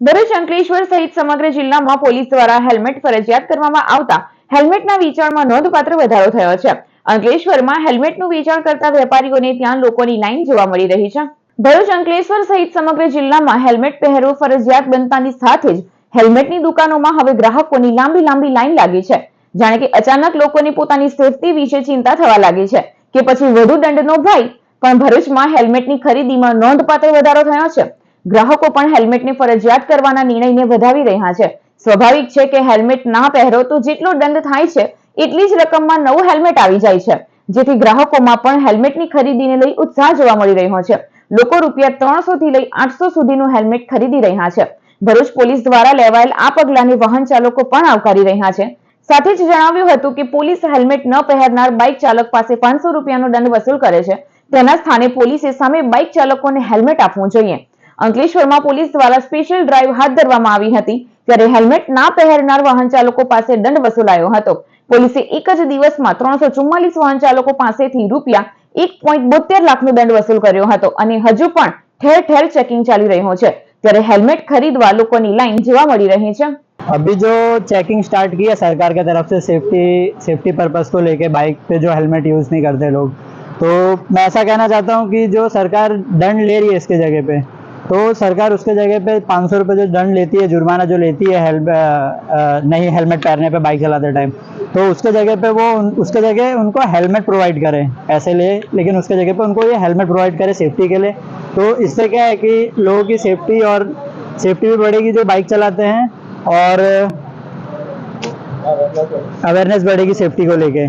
ભરૂચ અંકલેશ્વર સહિત સમગ્ર જિલ્લામાં પોલીસ દ્વારા હેલ્મેટ ફરજિયાત કરવામાં આવતા હેલ્મેટના વેચાણમાં નોંધપાત્ર વધારો થયો છે. અંકલેશ્વરમાં હેલ્મેટનું વેચાણ કરતા વેપારીઓને ત્યાં લોકોની લાઈન જોવા મળી રહી છે. ભરૂચ અંકલેશ્વર સહિત સમગ્ર જિલ્લામાં હેલ્મેટ પહેરવું ફરજિયાત બનતાની સાથે જ હેલ્મેટની દુકાનોમાં હવે ગ્રાહકોની લાંબી લાંબી લાઈન લાગી છે. જાણે કે અચાનક લોકોને પોતાની સેફટી વિશે ચિંતા થવા લાગી છે કે પછી વધુ દંડનો ભય. પણ ભરૂચમાં હેલ્મેટની ખરીદીમાં નોંધપાત્ર વધારો થયો છે. ગ્રાહકો પણ હેલ્મેટને ફરજિયાત કરવાના નિર્ણયને વધાવી રહ્યા છે. સ્વાભાવિક છે કે હેલ્મેટ ના પહેરો તો જેટલો દંડ થાય છે, એટલી જ રકમમાં નવું હેલ્મેટ આવી જાય છે. જેથી ગ્રાહકોમાં પણ હેલ્મેટની ખરીદીને લઈ ઉત્સાહ જોવા મળી રહ્યો છે. લોકો રૂપિયા ત્રણસો થી લઈ આઠસો સુધીનું હેલ્મેટ ખરીદી રહ્યા છે. ભરૂચ પોલીસ દ્વારા લેવાયેલ આ પગલાને વાહન ચાલકો પણ આવકારી રહ્યા છે. સાથે જ જણાવ્યું હતું કે પોલીસ હેલ્મેટ ન પહેરનાર બાઇક ચાલક પાસે પાંચસો રૂપિયાનો દંડ વસૂલ કરે છે. તેના સ્થાને પોલીસે સામે બાઇક ચાલકોને હેલ્મેટ આપવું જોઈએ. અંકલેશ્વરમાં પોલીસ દ્વારા સ્પેશિયલ ડ્રાઈવ હાથ ધરવામાં આવી હતી ત્યારે હેલ્મેટ ના પહેરનાર વાહન ચાલકો પાસે દંડ વસૂલાયો હતો પોલીસે એક જ દિવસમાં ત્રણસો ચુમ્માલીસ વાહન ચાલકો પાસેથી રૂપિયા એક પોઈન્ટ બોતેર લાખનો દંડ વસૂલ કર્યો હતો અને હજુ પણ ઠેર ઠેર ચેકિંગ ચાલી રહ્યું છે ત્યારે હેલ્મેટ ખરીદવા લોકોની લાઈન જોવા મળી રહી છે अभी जो चेकिंग स्टार्ट की है सरकार की तरफ से सेफ्टी सेफ्टी पर्पस को लेके बाइक पे जो हेलमेट यूज़ नहीं करते लोग तो मैं ऐसा कहना चाहता हूँ कि जो सरकार दंड ले रही है इसके जगह पे तो सरकार उसके जगह पे पाँच सौ रुपये जो दंड लेती है, जुर्माना जो लेती है, हेल नहीं, हेलमेट पहनने पे बाइक चलाते टाइम तो उसके जगह पे वो उसके जगह उनको हेलमेट प्रोवाइड करें, ऐसे ले, लेकिन उसके जगह पे उनको ये हेलमेट प्रोवाइड करें सेफ्टी के लिए। तो इससे क्या है कि लोगों की सेफ्टी और सेफ्टी भी बढ़ेगी जो बाइक चलाते हैं, और अवेयरनेस बढ़ेगी सेफ्टी को लेके।